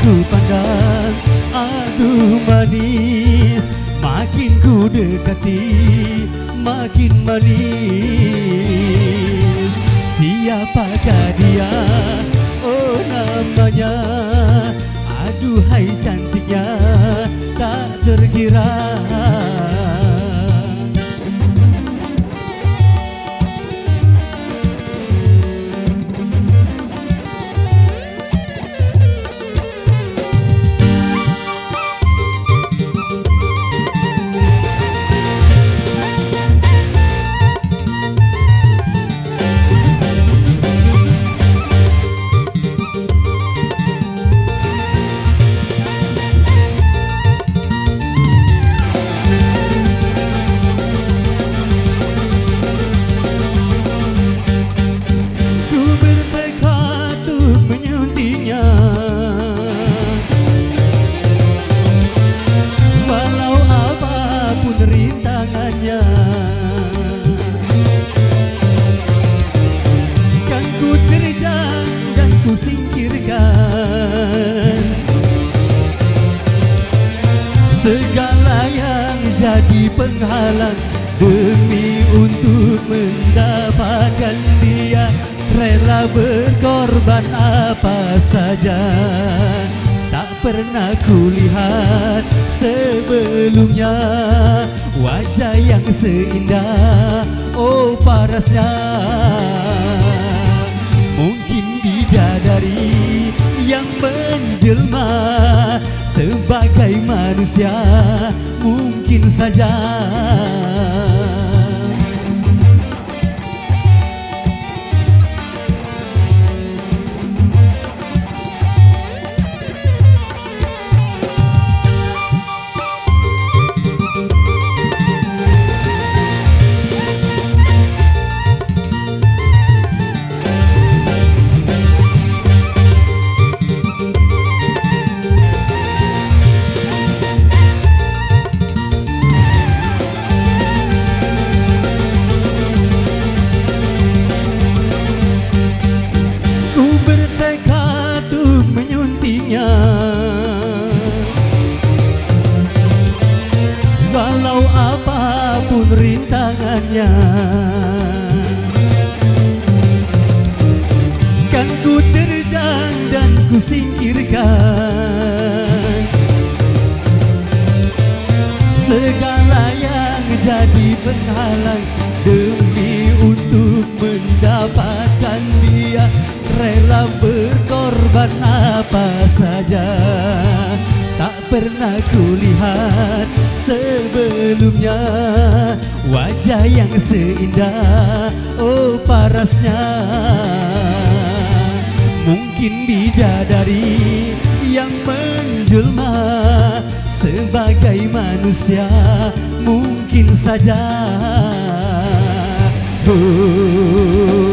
ku pandang Aduh manis Makin ku dekati Makin manis. Siapakah dia? Oh namanya Aduhai cantiknya Tak terkira apapun rintangannya Kan ku terjang dan ku singkirkan Segala yang jadi penghalang Demi untuk mendapatkan dia Rela berkorban apa saja. Tak pernah kulihat sebelumnya. Wajah yang seindah Oh parasnya. Mungkin bidadari yang menjelma Sebagai manusia mungkin saja rintangannya Kan ku terjang dan ku singkirkan. Segala yang jadi penghalang Demi untuk mendapatkan dia Rela berkorban apa saja. Tak pernah kulihat sebelumnya Wajah yang seindah Oh parasnya. Mungkin bidadari yang menjelma Sebagai manusia mungkin saja. Oh